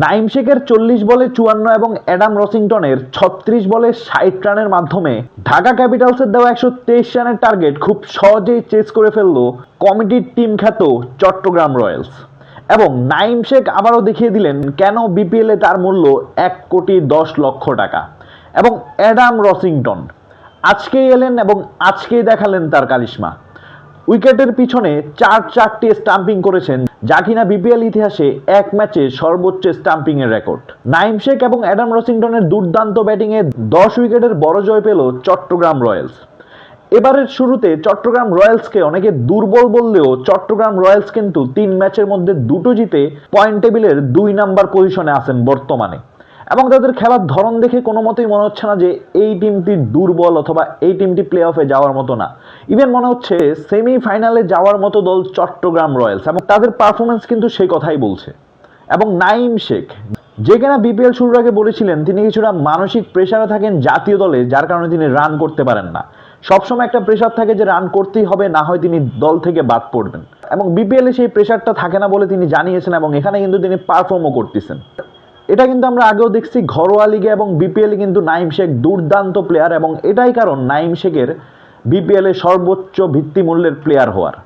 নাইম শেখের চল্লিশ বলে চুয়ান্ন এবং অ্যাডাম রসিংটনের ছত্রিশ বলে ষাট রানের মাধ্যমে ঢাকা ক্যাপিটালসের দেওয়া একশো তেইশ রানের টার্গেট খুব সহজেই চেস করে ফেলল কমিটির টিম খ্যাত চট্টগ্রাম রয়্যালস। এবং নাইম শেখ আবারও দেখিয়ে দিলেন কেন বিপিএলে তার মূল্য এক কোটি দশ লক্ষ টাকা। এবং অ্যাডাম রসিংটন, আজকেই এলেন এবং আজকেই দেখালেন তার কালিশমা উইকেটের পিছনে চার চারটি স্টাম্পিং করেছেন, যা কিনা বিপিএল ইতিহাসে এক ম্যাচে সর্বোচ্চ স্টাম্পিং এর রেকর্ড। নাইম শেখ এবং অ্যাডাম রসিংটনের দুর্দান্ত ব্যাটিংয়ে দশ উইকেটের বড় জয় পেল চট্টগ্রাম রয়্যালস। এবারের শুরুতে চট্টগ্রাম রয়্যালসকে অনেকে দুর্বল বললেও চট্টগ্রাম রয়্যালস কিন্তু তিন ম্যাচের মধ্যে দুটো জিতে পয়েন্ট টেবিলের দুই নাম্বার পজিশনে আছেন বর্তমানে। এবং তাদের খেলার ধরন দেখে কোনো মতেই মনে হচ্ছে না যে এই টিমটি দুর্বল অথবা এই টিমটি প্লে অফে যাওয়ার মতো না। ইভেন মনে হচ্ছে সেমি ফাইনালে যাওয়ার মতো দল চট্টগ্রাম রয়্যালস এবং তাদের পারফরমেন্স কিন্তু সেই কথাই বলছে। এবং নাইম শেখ, যে কিনা বিপিএল শুরুর আগে বলেছিলেন, তিনি কিছুটা মানসিক প্রেশারে থাকেন জাতীয় দলে, যার কারণে তিনি রান করতে পারেন না। সবসময় একটা প্রেশার থাকে যে রান করতেই হবে, না হয় তিনি দল থেকে বাদ পড়বেন। এবং বিপিএলে সেই প্রেশারটা থাকে না বলে তিনি জানিয়েছেন এবং এখানে কিন্তু তিনি পারফর্মও করতেছেন। এটা কিন্তু আমরা আগেও দেখছি, ঘরোয়া লিগে এবং বিপিএলে কিন্তু নাইম শেখ দুর্দান্ত প্লেয়ার এবং এটাই কারণ নাইম শেখের বিপিএলে সর্বোচ্চ ভিত্তিমূল্যের প্লেয়ার হওয়ার।